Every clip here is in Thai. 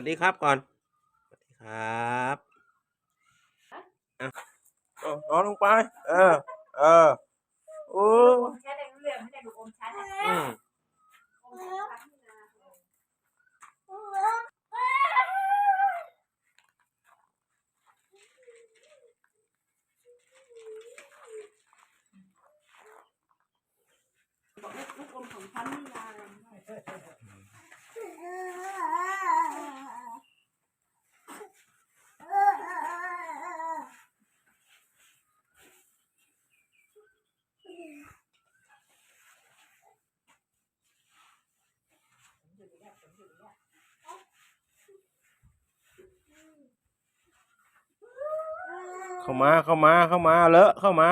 วัสดีครับก่อน สวัสดีครับอะเอานอนลงไป เออ เออ โอ้อมชัดได้รู้เรื่องไม่ได้ดูอมชัดอะอืมอมชัดนี่นะบอกลูกลูกอมของฉันนี่น เข้ามาเข้ามาเข้ามาเลอะเข้ามา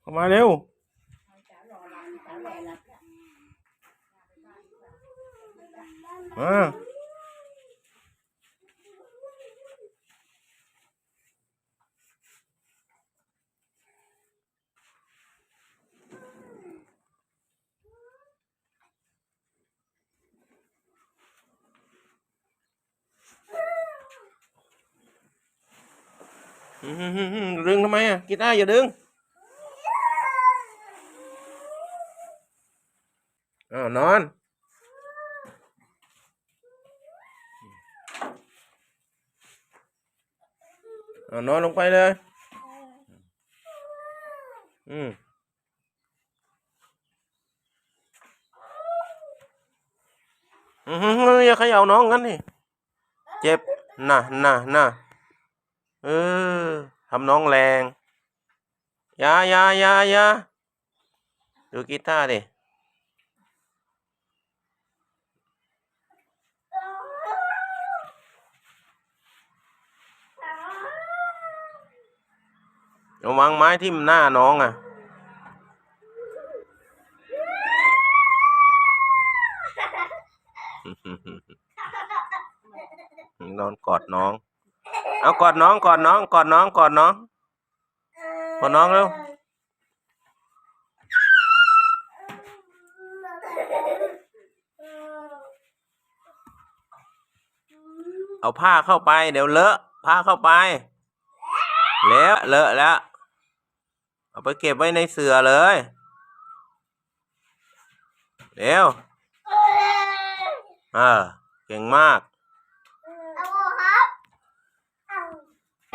เข้ามาเร็วอ่ารอรับ มา อืม ดึงทำไมอะกีตาร์อย่าดึงอ้าวนอน เอานอนลงไปเลย อืมอืออย่าเขย่าน้องกันนี่ เจ็บ น่ะน่ะน่ะ เออทำน้องแรงยายายายาดูกีตาร์ดิระวังไม้ทิ่มหน้าน้องอะ นอนกอดน้อง เอากอดน้องกอดน้องกอดน้องกอดน้องกอดน้องเร็วเอาผ้าเข้าไป เดี๋ยวเลอะ ผ้าเข้าไป แล้วเลอะแล้ว เอาไปเก็บไว้ในเสือเลยเร็วเออเก่งมาก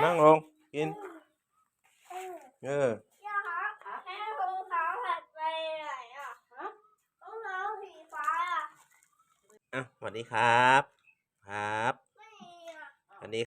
นั่งลง กิน เอออะสวัสดีครับ